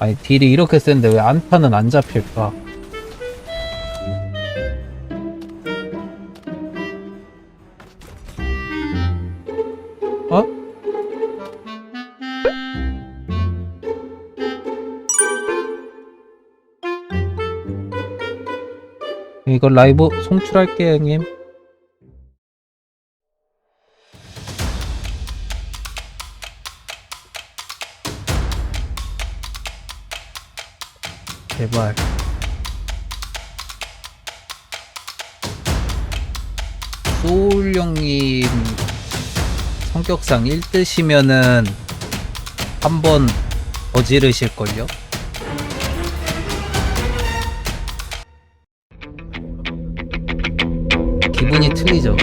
아니 딜이 이렇게 센데 왜 안타는 안 잡힐까? 어? 이거 라이브 송출할게요 형님 제발 소울 형님 성격상 1뜨시면은 한 번 어지르실걸요? 기분이 틀리죠?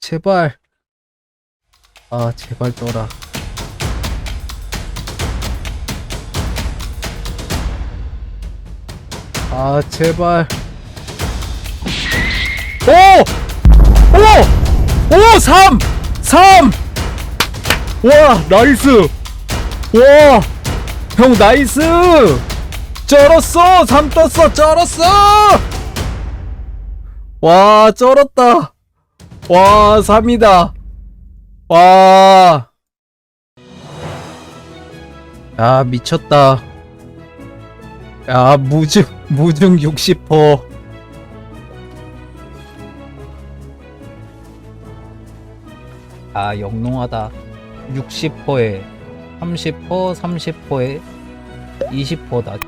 제발 아 제발 떠라 아 제발 오! 오! 오! 3! 3! 와 나이스 와! 형 나이스! 쩔었어! 3 떴어! 쩔었어! 와 쩔었다 와 3이다 와 야, 미쳤다. 야, 무중, 무중 60%. 아, 영롱하다. 60%에 30%, 30%에 20%다.